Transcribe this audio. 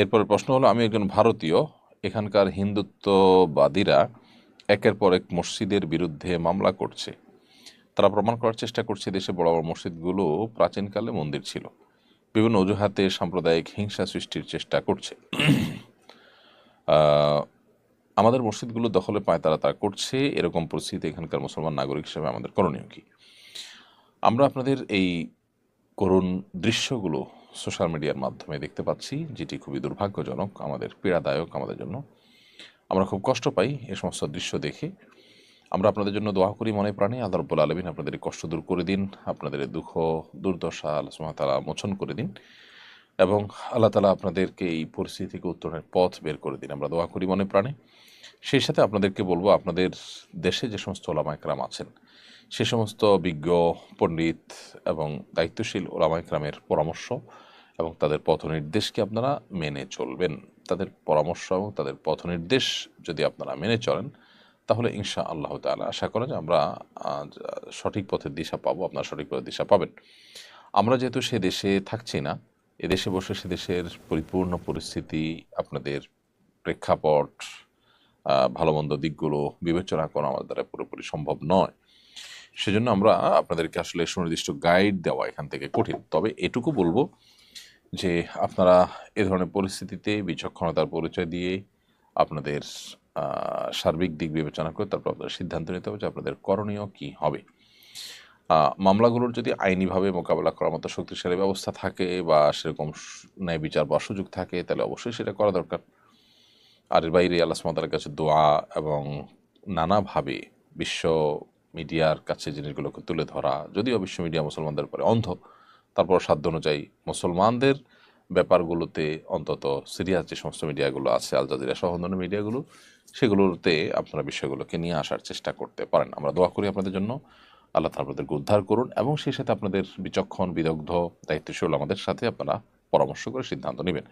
এরপরে প্রশ্ন হলো, আমি একজন ভারতীয়, এখানকার হিন্দুত্ববাদীরা একের পর এক মসজিদের বিরুদ্ধে মামলা করছে। তারা প্রমাণ করার চেষ্টা করছে দেশে বড় বড় মসজিদগুলো প্রাচীনকালে মন্দির ছিল। বিভিন্ন অজুহাতে সাম্প্রদায়িক হিংসা সৃষ্টির চেষ্টা করছে। আমাদের মসজিদগুলো দখলে পায় তারা তারা করছে। এরকম পরিস্থিতি এখানকার মুসলমান নাগরিক হিসেবে আমাদের করণীয় কি? আমরা আপনাদের এই করুণ দৃশ্যগুলো সোশ্যাল মিডিয়ার মাধ্যমে দেখতে পাচ্ছি, যেটি খুবই দুর্ভাগ্যজনক, আমাদের পীড়াদায়ক, আমাদের জন্য। আমরা খুব কষ্ট পাই এ সমস্ত দৃশ্য দেখে। আমরা আপনাদের জন্য দোয়া করি মনে প্রাণে, আল্লাহ আলমিন আপনাদের কষ্ট দূর করে দিন, আপনাদের দুঃখ, দুর্দশা, আল্লাহ তালা মোচন করে দিন এবং আল্লাহ তালা আপনাদেরকে এই পরিস্থিতি থেকে উত্তরণের পথ বের করে দিন। আমরা দোয়া করি মনে প্রাণে। সেই সাথে আপনাদেরকে বলব, আপনাদের দেশে যে সমস্ত ওলামাইকরাম আছেন, সে সমস্ত বিজ্ঞ, পণ্ডিত এবং দায়িত্বশীল ওলামাইকরামের পরামর্শ এবং তাদের পথ নির্দেশকে আপনারা মেনে চলবেন? তাদের পরামর্শ এবং তাদের পথ নির্দেশ যদি আপনারা মেনে চলেন, তাহলে ইনশা আল্লাহ তাআলা আশা করা যে আমরা সঠিক পথের দিশা পাবো, আপনারা সঠিক পথের দিশা পাবেন। আমরা যেহেতু সে দেশে থাকছি না এদেশে বসে সে দেশের পরিপূর্ণ পরিস্থিতি, আপনাদের প্রেক্ষাপট ভালো মন্দ দিকগুলো বিবেচনা করা আমাদের দ্বারা পুরোপুরি সম্ভব নয়। সেজন্য আমরা আপনাদেরকে আসলে সুনির্দিষ্ট গাইড দেওয়া এখান থেকে কঠিন। তবে এটুকু বলব যে আপনারা এ ধরনের পরিস্থিতিতে বিচক্ষণতার পরিচয় দিয়ে আপনাদের সার্বিক দিক বিবেচনা করে তারপর আপনাদের সিদ্ধান্ত নিতে হবে যে আপনাদের করণীয় কি হবে। মামলাগুলোর যদি আইনিভাবে মোকাবেলা করার মতো শক্তিশালী ব্যবস্থা থাকে বা সেরকম ন্যায় বিচার বা সুযোগ থাকে, তাহলে অবশ্যই সেটা করা দরকার। আর এর বাইরে আল্লাহ সুবহানাহু কাছে দোয়া এবং নানাভাবে বিশ্ব মিডিয়ার কাছে জিনিসগুলোকে তুলে ধরা, যদিও বিশ্ব মিডিয়া মুসলমানদের পরে অন্ধ তারপর সাধ্য অনুযায়ী মুসলমানদের ব্যাপারগুলোতে অন্তত সিরিয়াস যে সমস্ত মিডিয়াগুলো আছে, আল জাজিরা সহ অন্যান্য মিডিয়াগুলো, সেগুলোতে আপনারা বিষয়গুলোকে নিয়ে আসার চেষ্টা করতে পারেন। আমরা দোয়া করি আপনাদের জন্য। আল্লাহ তালা আপনাদেরকে উদ্ধার করুন এবং সেই সাথে আপনাদের বিচক্ষণ, বিদগ্ধ, দায়িত্বশীল আমাদের সাথে আপনারা পরামর্শ করে সিদ্ধান্ত নেবেন।